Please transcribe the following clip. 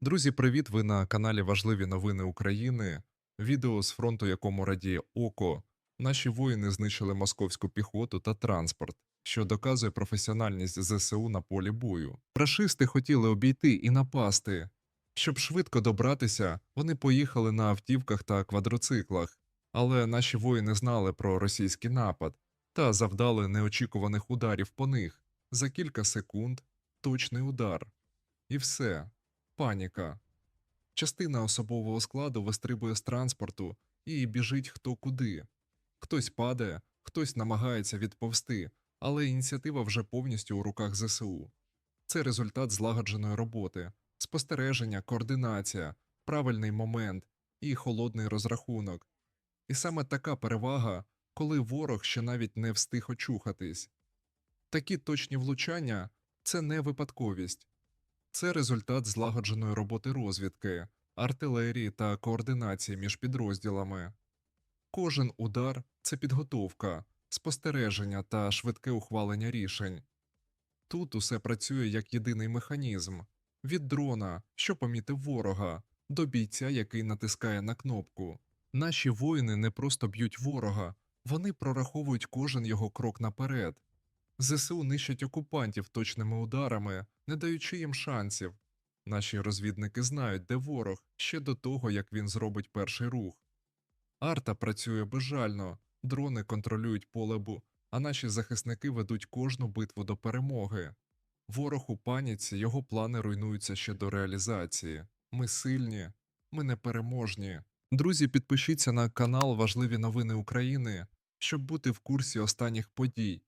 Друзі, привіт! Ви на каналі Важливі новини України. Відео з фронту, якому радіє око. Наші воїни знищили московську піхоту та транспорт, що доказує професіональність ЗСУ на полі бою. Рашисти хотіли обійти і напасти. Щоб швидко добратися, вони поїхали на автівках та квадроциклах, але наші воїни знали про російський напад та завдали неочікуваних ударів по них. За кілька секунд точний удар. І все. Паніка. Частина особового складу вистрибує з транспорту і біжить хто куди. Хтось падає, хтось намагається відповсти, але ініціатива вже повністю у руках ЗСУ. Це результат злагодженої роботи, спостереження, координація, правильний момент і холодний розрахунок. І саме така перевага, коли ворог ще навіть не встиг очухатись. Такі точні влучання це не випадковість. Це результат злагодженої роботи розвідки, артилерії та координації між підрозділами. Кожен удар це підготовка, спостереження та швидке ухвалення рішень. Тут усе працює як єдиний механізм від дрона, що помітив ворога, до бійця, який натискає на кнопку. Наші воїни не просто б'ють ворога, вони прораховують кожен його крок наперед. ЗСУ нищать окупантів точними ударами, не даючи їм шансів. Наші розвідники знають, де ворог ще до того, як він зробить перший рух. Арта працює безжально, дрони контролюють поле бу, а наші захисники ведуть кожну битву до перемоги. Ворог у паніці, його плани руйнуються ще до реалізації. Ми сильні, ми непереможні. Друзі, підпишіться на канал Важливі новини України, щоб бути в курсі останніх подій